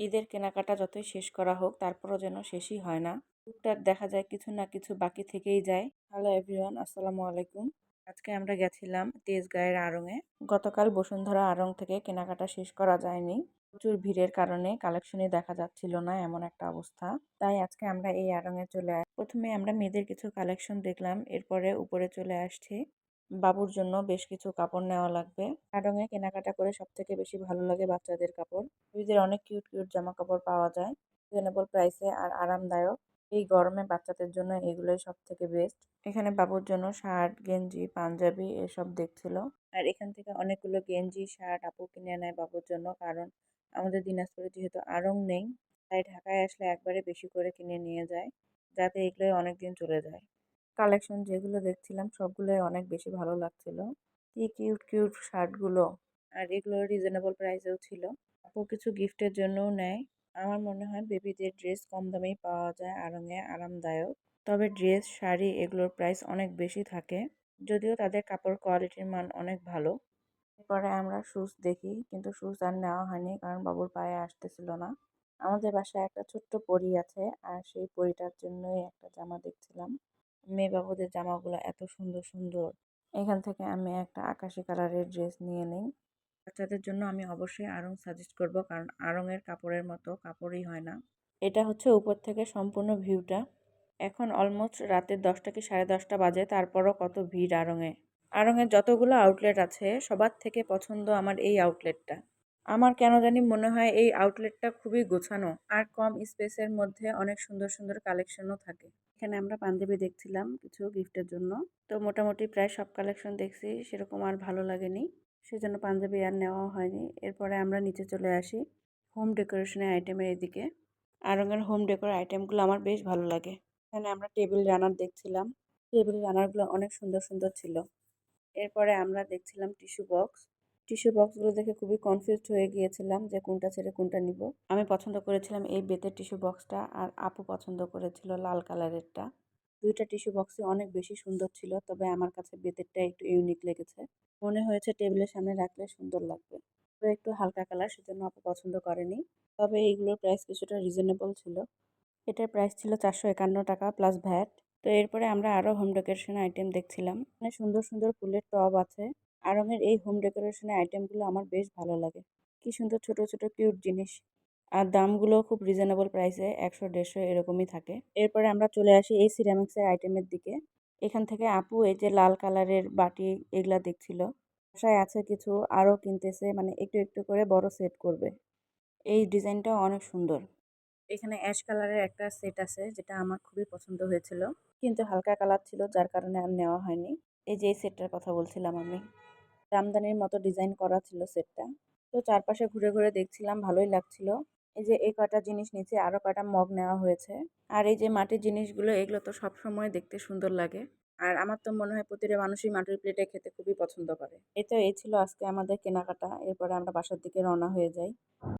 ঈদের কেনাকাটা যতই শেষ করা হোক, তারপরও যেন শেষই হয় না। টুকটাক দেখা যায়, কিছু না কিছু বাকি থেকেই যায়। হ্যালো এভরিওয়ান, আসসালামু আলাইকুম। আজকে আমরা গেছিলাম তেজগাঁয়ের আড়ংয়ে। গতকাল বসুন্ধরা আড়ং থেকে কেনাকাটা শেষ করা যায়নি। প্রচুর ভিড়ের কারণে কালেকশনই দেখা যাচ্ছিল না এমন একটা অবস্থা। তাই আজকে আমরা এই আড়ংয়ে চলে আস প্রথমে আমরা মেয়েদের কিছু কালেকশন দেখলাম, এরপরে উপরে চলে আসছি। বাবুর জন্য বেশ কিছু কাপড় নেওয়া লাগবে। আড়ংয়ে কেনাকাটা করে সব থেকে বেশি ভালো লাগে বাচ্চাদের কাপড়। বেবিদের অনেক কিউট কিউট জামা কাপড় পাওয়া যায়। রিজনেবল প্রাইসে আর আরামদায়ক। এই গরমে বাচ্চাদের জন্য এগুলোই সব থেকে বেস্ট এখানে বাবুর জন্য শার্ট গেঞ্জি, পাঞ্জাবি এসব দেখছিল। আর এখান থেকে অনেকগুলো গেঞ্জি শার্ট আপু কিনে নেয় বাবুর জন্য কারণ আমাদের দিনাজপুরে যেহেতু আড়ং নেই, তাই ঢাকায় আসলে একবারে বেশি করে কিনে নিয়ে যায়, যাতে এগুলোই অনেক দিন চলে যায়। কালেকশন যেগুলো দেখছিলাম, সবগুলোই অনেক বেশি ভালো লাগছিল। কি কিউট কিউট শার্টগুলো। আর এগুলো রিজনেবল প্রাইসেও ছিল। আপু কিছু গিফটের জন্যও নেয়। আমার মনে হয় বেবিদের ড্রেস কম দামেই পাওয়া যায় আরঙে আরামদায়ক। তবে ড্রেস শাড়ি এগুলোর প্রাইস অনেক বেশি থাকে। যদিও তাদের কাপড় কোয়ালিটির মান অনেক ভালো। এরপরে আমরা শুজ দেখি, কিন্তু শুজ আর নেওয়া হয়নি, কারণ বাবুর পায়ে আসতেছিল না। আমাদের বাসায় একটা ছোট্ট পরি আছে, আর সেই পরিটার জন্যই একটা জামা দেখছিলাম। মেয়ে বাবুদের জামাগুলো এত সুন্দর সুন্দর। এখান থেকে আমি একটা আকাশি কালারের ড্রেস নিয়ে নিই। বাচ্চাদের জন্য আমি অবশ্যই আড়ং সাজেস্ট করব, কারণ আড়ংয়ের কাপড়ের মতো কাপড়ই হয় না। এটা হচ্ছে উপর থেকে সম্পূর্ণ ভিউটা। এখন অলমোস্ট রাতের দশটা কি সাড়ে দশটা বাজে, তারপরও কত ভিড় আড়ংয়ে আড়ংয়ের যতগুলো আউটলেট আছে, সবার থেকে পছন্দ আমার এই আউটলেটটা। আমার কেন জানি মনে হয় এই আউটলেটটা খুবই গোছানো। আর কম স্পেসের মধ্যে অনেক সুন্দর সুন্দর কালেকশনও থাকে। এখানে আমরা পাঞ্জাবি দেখছিলাম কিছু গিফটের জন্য। তো মোটামুটি প্রায় সব কালেকশন দেখছি, সেরকম আর ভালো লাগেনি। সেজন্য পাঞ্জাবি আর নেওয়া হয়নি। এরপরে আমরা নিচে চলে আসি হোম ডেকোরেশনের আইটেমের এদিকে। আরঙের হোম ডেকোর আইটেমগুলো আমার বেশ ভালো লাগে। এখানে আমরা টেবিল রানার দেখছিলাম। টেবিল রানারগুলো অনেক সুন্দর সুন্দর ছিল। এরপরে আমরা দেখছিলাম টিস্যু বক্স টিস্যু বক্সগুলো দেখে খুবই কনফিউজড হয়ে গিয়েছিলাম যে কোনটা ছেড়ে কোনটা নিব। আমি পছন্দ করেছিলাম এই বেতের টিস্যু বক্সটা আর আপু পছন্দ করেছিল লাল কালারেরটা দুইটা টিস্যু বক্সই অনেক বেশি সুন্দর ছিল, তবে আমার কাছে বেতেরটা একটু ইউনিক লেগেছে। মনে হয়েছে টেবিলের সামনে রাখলে সুন্দর লাগবে। তো একটু হালকা কালার সেজন্য আপু পছন্দ করেনি। তবে এইগুলোর প্রাইস কিছুটা রিজনেবল ছিল। এটার প্রাইস ছিল চারশো একান্ন টাকা প্লাস ভ্যাট তো এরপরে আমরা আরও হোম ডেকোরেশন আইটেম দেখছিলাম। মানে সুন্দর সুন্দর ফুলের টব আছে। আরঙের এই হোম ডেকোরেশনের আইটেমগুলো আমার বেশ ভালো লাগে। কি সুন্দর ছোট ছোট কিউট জিনিস। আর দামগুলো খুব রিজনেবল প্রাইসে একশো, দেড়শো এরকমই থাকে। এরপরে আমরা চলে আসি এই সিরামিক্সের আইটেমের দিকে। এখান থেকে আপু এই যে লাল কালারের বাটি এগুলা দেখছিল। বাসায় আছে কিছু, আরও কিনতেছে মানে একটু একটু করে বড় সেট করবে। এই ডিজাইনটাও অনেক সুন্দর। এখানে অ্যাশ কালারের একটা সেট আছে, যেটা আমার খুবই পছন্দ হয়েছিল। কিন্তু হালকা কালার ছিল, যার কারণে আর নেওয়া হয়নি। এই যে, এই সেটটার কথা বলছিলাম আমি। জামদানির মতো ডিজাইন করা ছিল সেটটা। তো চারপাশে ঘুরে ঘুরে দেখছিলাম, ভালোই লাগছিল। এই যে, এই কটা জিনিস নিচে আরও কটা মগ নেওয়া হয়েছে। আর এই যে, মাটির জিনিসগুলো, এগুলো তো সব সময় দেখতে সুন্দর লাগে। আর আমার তো মনে হয় প্রতিটা মানুষই মাটির প্লেটে খেতে খুবই পছন্দ করে। এই তো, এই ছিল আজকে আমাদের কেনাকাটা। এরপরে আমরা বাসার দিকে রওনা হয়ে যাই।